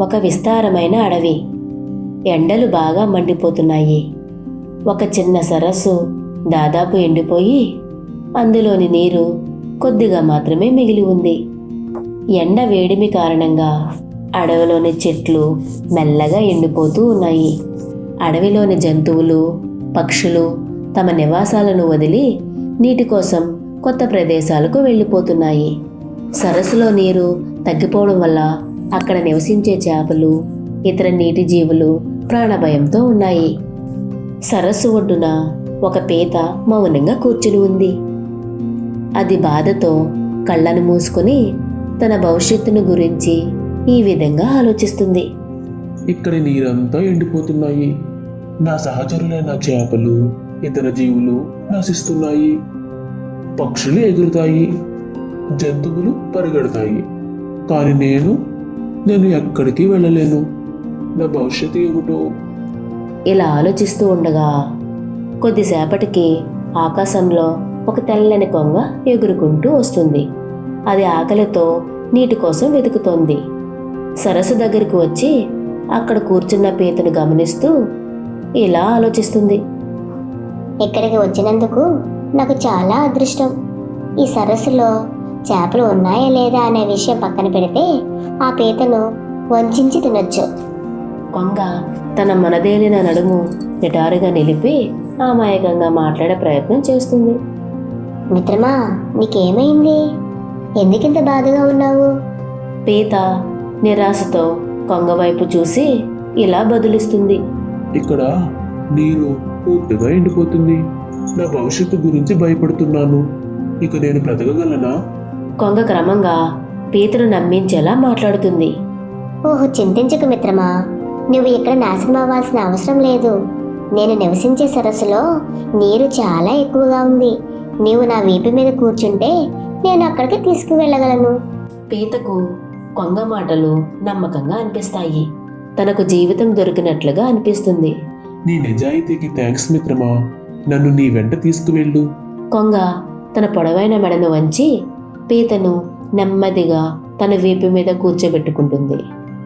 ఒక విస్తారమైన అడవి. ఎండలు బాగా మండిపోతున్నాయి. ఒక చిన్న సరస్సు దాదాపు ఎండిపోయి అందులోని నీరు కొద్దిగా మాత్రమే మిగిలి ఉంది. ఎండ వేడిమి కారణంగా అడవిలోని చెట్లు మెల్లగా ఎండిపోతూ ఉన్నాయి. అడవిలోని జంతువులు పక్షులు తమ నివాసాలను వదిలి నీటి కోసం కొత్త ప్రదేశాలకు వెళ్ళిపోతున్నాయి. సరస్సులో నీరు తగ్గిపోవడం వల్ల అక్కడ నివసించే చేపలు ఇతర నీటి జీవులు ప్రాణభయంతో ఉన్నాయి. సరస్సు ఒడ్డున ఒక పీత మౌనంగా కూర్చుని ఉంది. అది బాధతో కళ్ళను మూసుకొని తన భవిష్యత్తును గురించి ఈ విధంగా ఆలోచిస్తుంది. ఇక్కడ నీరంతా ఎండిపోతున్నాయి. నా సహచరులైన చేపలు ఇతర జీవులు నశిస్తున్నాయి. పక్షులు ఎగురుతాయి. జంతువులు పరిగెడతాయి. కానీ నేను నేను ఎక్కడికి వెళ్ళలేను. నా భవిష్యత్తు ఏమిటో? ఇలా ఆలోచిస్తూ ఉండగా కొద్దిసేపటికి ఆకాశంలో ఒక తెల్లని కొంగ ఎగురుకుంటూ వస్తుంది. అది ఆకలితో నీటి కోసం వెతుకుతోంది. సరస్సు దగ్గరికి వచ్చి అక్కడ కూర్చున్న పీతను గమనిస్తూ ఇలా ఆలోచిస్తుంది. ఇక్కడికి వచ్చినందుకు నాకు చాలా అదృష్టం. ఈ సరస్సులో చేపలు ఉన్నాయా లేదా అనే విషయం పక్కన పెడితే ఆ పీతను వంచించి తినొచ్చు. కొంగ తన మనదేలిన నడుము నిటారుగా నిలిపి అమాయకంగా మాట్లాడే ప్రయత్నం చేస్తుంది. మిత్రమా నీకేమైంది? ఎందుకింత బాధగా ఉన్నావు? పీత నిరాశతో కొంగ వైపు చూసి ఇలా బదులిస్తుంది. ఇక్కడ నీరు పూర్తిగా ఎండిపోతుంది. నా భవిష్యత్తు గురించి భయపడుతున్నాను. ఇక నేను బ్రతకగలనా? కొంగ క్రమంగా పీతను నమ్మించేలా మాట్లాడుతుంది. ఓహో చింతించకు మిత్రమా. నువ్వు ఇక్కడ నాశనం అవ్వాల్సిన అవసరం లేదు. నేను నివసించే సరస్సులో నీరు చాలా ఎక్కువగా ఉంది. నీవు నా వీపు మీద కూర్చుంటే నేను అక్కడికి తీసుకువెళ్ళగలను. పీతకు కొంగ మాటలు నమ్మకంగా అనిపిస్తాయి. తనకు జీవితం దొరికినట్లుగా అనిపిస్తుంది. నీ నిజాయితీకి థ్యాంక్స్ మిత్రమా. నన్ను నీ వెంట తీసుకువెళ్ళు. కొంగ తన పొడవైన మెడను వంచి పీతను నెమ్మదిగా తన వీపు మీద కూర్చోబెట్టుకుంటుంది.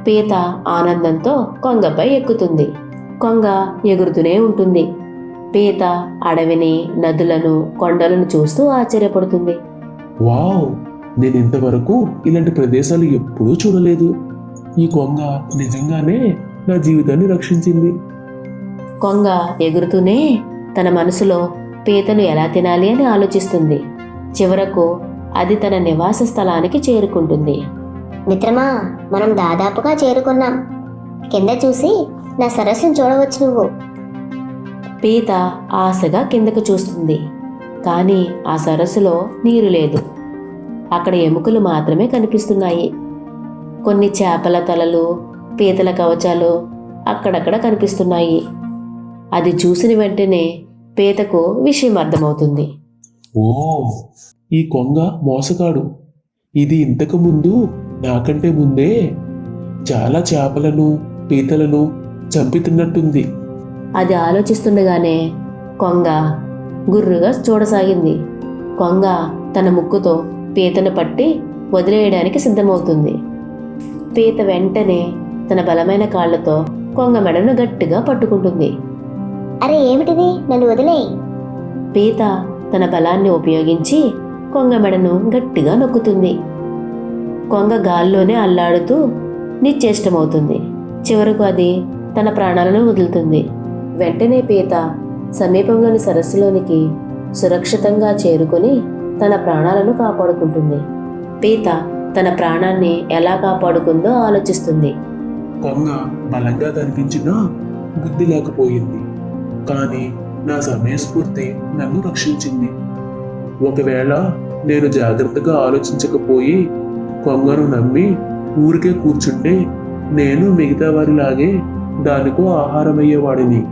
పీత ఆనందంతో కొంగపై ఎక్కుతుంది. కొంగ ఎగురుతూనే ఉంటుంది. పీత అడవిని నదులను కొండలను చూస్తూ ఆశ్చర్యపడుతుంది. వావ్! నేను ఇంతవరకు ఇలాంటి ప్రదేశాలు ఎప్పుడూ చూడలేదు. ఈ కొంగ నిజంగానే నా జీవితాన్ని రక్షించింది. కొంగ ఎగురుతూనే తన మనసులో పీతను ఎలా తినాలి అని ఆలోచిస్తుంది. చివరకు అది తన నివాస స్థలానికి చేరుకుంటుంది. మిత్రమా మనం దాదాపుగా చేరుకున్నాం. కింద చూసి నా సరస్సును చూడవచ్చు నువ్వు. పీత ఆశగా కిందకు చూస్తుంది. కానీ ఆ సరస్సులో నీరు లేదు. అక్కడ ఎముకలు మాత్రమే కనిపిస్తున్నాయి. కొన్ని చేపల తలలు పీతల కవచాలు అక్కడక్కడ కనిపిస్తున్నాయి. అది చూసిన వెంటనే పీతకు విషయం అర్థమవుతుంది. ఓ ఈ కొంగ మోసగాడు. ఇది ఇంతకు ముందు నాకంటే ముందే చాలా చేపలను పీతలను చంపి తిన్నట్టుంది అది ఆలోచిస్తుండగానే కొంగ గుర్రుగా చూడసాగింది. కొంగ తన ముక్కుతో పీతను పట్టి వదిలేయడానికి సిద్ధమవుతుంది. పీత వెంటనే తన బలమైన కాళ్ళతో కొంగ మెడను గట్టిగా పట్టుకుంటుంది. అరే ఏమిటిది? నన్ను వదిలేయ్. పీత తన బలాన్ని ఉపయోగించి కొంగ మెడను గట్టిగా నొక్కుతుంది. కొంగ గాల్లోనే అల్లాడుతూ నిశ్చేష్టమవుతుంది. చివరకు అది తన ప్రాణాలను వదులుతుంది. వెంటనే పీత సమీపంలోని సరస్సులోనికి సురక్షితంగా చేరుకొని తన ప్రాణాలను కాపాడుకుంటుంది. పీత తన ప్రాణాన్ని ఎలా కాపాడుకుందో ఆలోచిస్తుంది. కొంగ బలంగా కనిపించినా బుద్ధి లేకపోయింది. కానీ నా సమయస్ఫూర్తి నన్ను రక్షించింది. ఒకవేళ నేను జాగ్రత్తగా ఆలోచించకపోయి కొంగను నమ్మి ఊరికే కూర్చుంటే నేను మిగతా వారిలాగే దానికో ఆహారమయ్యేవాడిని.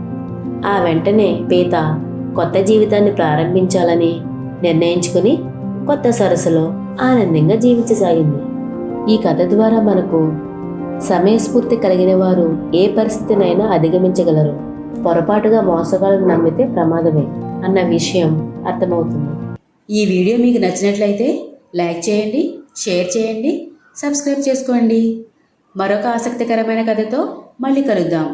ఆ వెంటనే పీత కొత్త జీవితాన్ని ప్రారంభించాలని నిర్ణయించుకుని కొత్త సరస్సులో ఆనందంగా జీవించసాగింది. ఈ కథ ద్వారా మనకు సమయస్ఫూర్తి కలిగిన వారు ఏ పరిస్థితినైనా అధిగమించగలరు. పొరపాటుగా మోసగాలను నమ్మితే ప్రమాదమే అన్న విషయం అర్థమవుతుంది. ఈ వీడియో మీకు నచ్చినట్లయితే లైక్ చేయండి షేర్ చేయండి సబ్స్క్రైబ్ చేసుకోండి. మరొక ఆసక్తికరమైన కథతో మళ్ళీ కలుద్దాం.